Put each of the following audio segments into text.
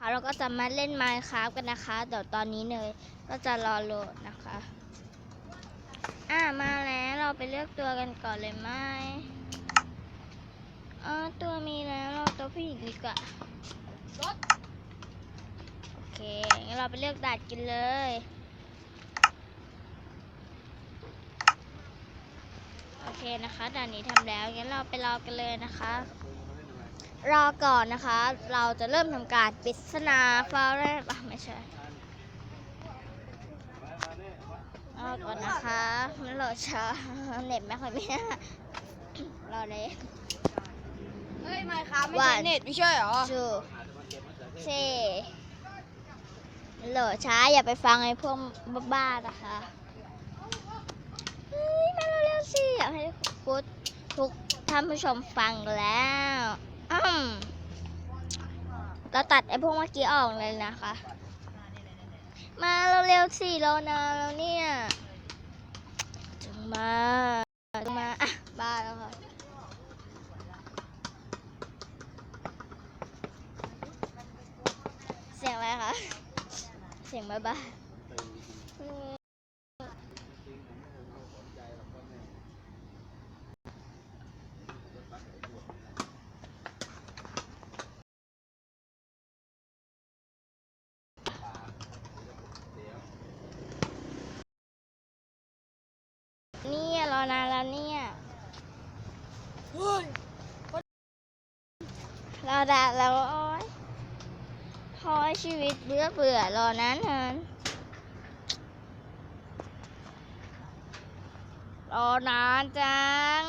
ค่ะเราก็จะมาเล่น Minecraft กันนะคะ เดี๋ยวตอนนี้เนยก็จะรอโหลดนะคะ อ่ามาแล้วเราไปเลือกตัวกันก่อนเลยไหมเออตัวมีแล้วเราตัวผู้หญิงดีกว่าโอเคงั้นเราไปเลือกดานกินเลยโอเคนะคะด่านนี้ทำแล้วงั้นเราไปรอกันเลยนะคะ รอก่อนนะคะ เราจะเริ่มทำการปริศนาฟาเรสอะไม่ใช่รอก่อนนะคะมันโหลดช้าเน็ตไม่ค่อยมีรอเลยเฮ้ยไม่ครับไม่ใช่เน็ตไม่ใช่เหรอจูเซโหลดช้าอย่าไปฟังไอ้พวกบ้าๆนะคะเฮ้ยมาเร็วๆสิอยากให้ฟุตทุกท่านผู้ชมฟังแล้วอืม เราตัดไอ้พวกเมื่อกี้ออกเลยนะคะ มาเร็วๆสิรอนานแล้วเนี่ยจงมาจงมาอะบ้าแล้วค่ะเสียงอะไรคะ เสียงบ้าบ้า อืมเนี่ยรอนานแล้วเนี่ยเฮ้ยรอนานแล้วโอ้ยพอให้ชีวิตเบื่อเบื่อรอนานนานรอนานจัง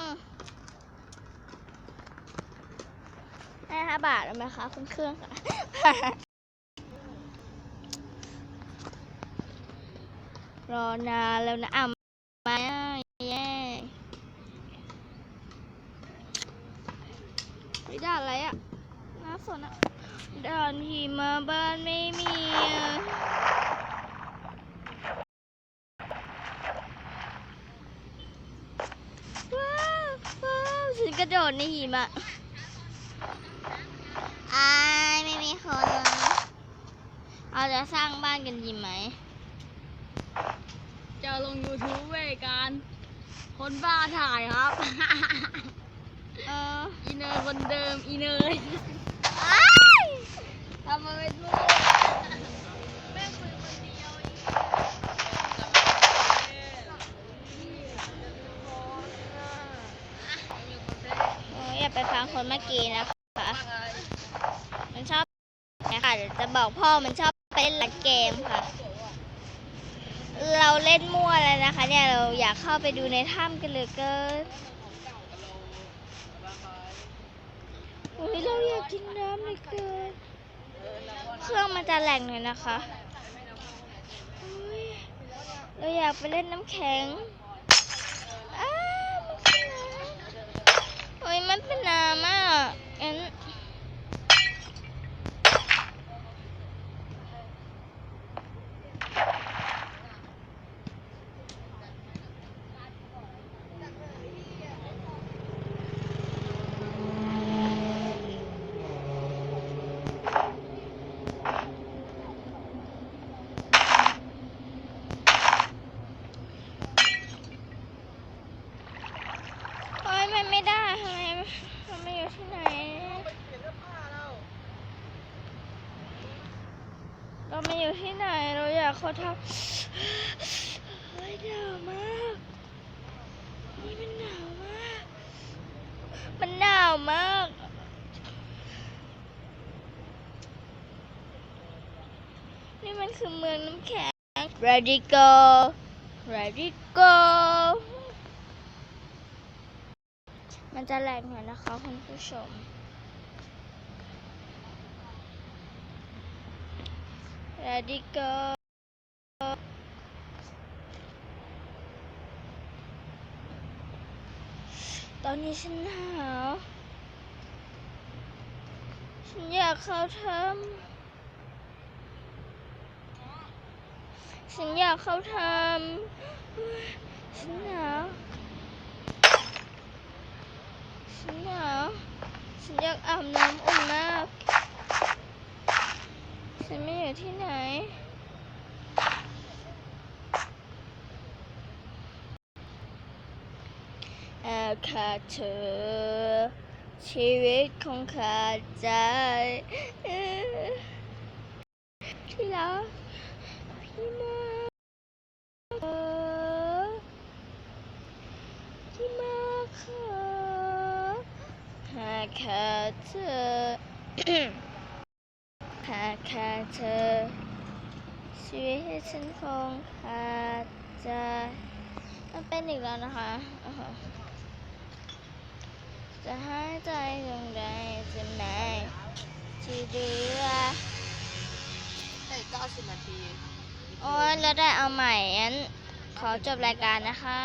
ให้ห้าบาทได้ไหมคะคุณเครื่องค่ะรอนานแล้วนะอะมาแย่ อะไรอะน่าสนอะด่านหิมะบ้านไม่มีว้าวว้าวฉันกระโดดในหิมะอายไม่มีคนเราจะสร้างบ้านกันดีไหม จะลง YouTube เวยการคนบ้าถ่ายครับ เอออีเนยคนเดิมอีเนยอ้ายทำมาเป็นลูกแม่คุยคนเดียวอีกโอ้ยอย่าไปฟังคนเมื่อกี้นะคะมันชอบค่ะเดี๋ยวจะบอกพ่อมันชอบไปเล่นหลักเกมค่ะ เราเล่นมั่วแล้วนะคะ เนี่ยเราอยากเข้าไปดูในถ้ำกันเหลยเกิน อุ้ยเราอยากกินน้ำเลยเกินเครื่องมันจะแหลงหน่อยนะคะเราอยากไปเล่นน้ำแข็งอ้าวมันเป็นน้ำโอ้ยมันเป็นน้ำอะงั้น โอ้ยมัน ได้ทำไมมันไม่อยู่ที่ไหนเราไม่อยู่ที่ไหนเราอยากเขาทำเฮ้ยหนาวมากนี่มันหนาวมาก มันหนาวมากนี่มันคือเมืองน้ำแข็ง Ready go Ready go มันจะแรงหน่อยนะคะคุณผู้ชม Ready go ตอนนี้ฉันหนาวฉันอยากเข้าถ้ำฉันอยากเข้าถ้ำฉันหนาว ฉันหนาวฉันอยากอาบน้ำอุ่นมาก ฉันไม่อยู่ที่ไหน แอบขาดเธอ ชีวิตคงขาดใจที่รักพี่มาเออที่มาขอ หากขาดเธอหากขาดเธอ ชีวิตให้ฉันคงขาดใจมันเป็นอีกแล้วนะคะ จะหายใจตรงใดจะไหนที่เหลือได้เก้าสิบนาที โอ้ยแล้วได้เอาใหม่งั้นขอจบรายการนะคะ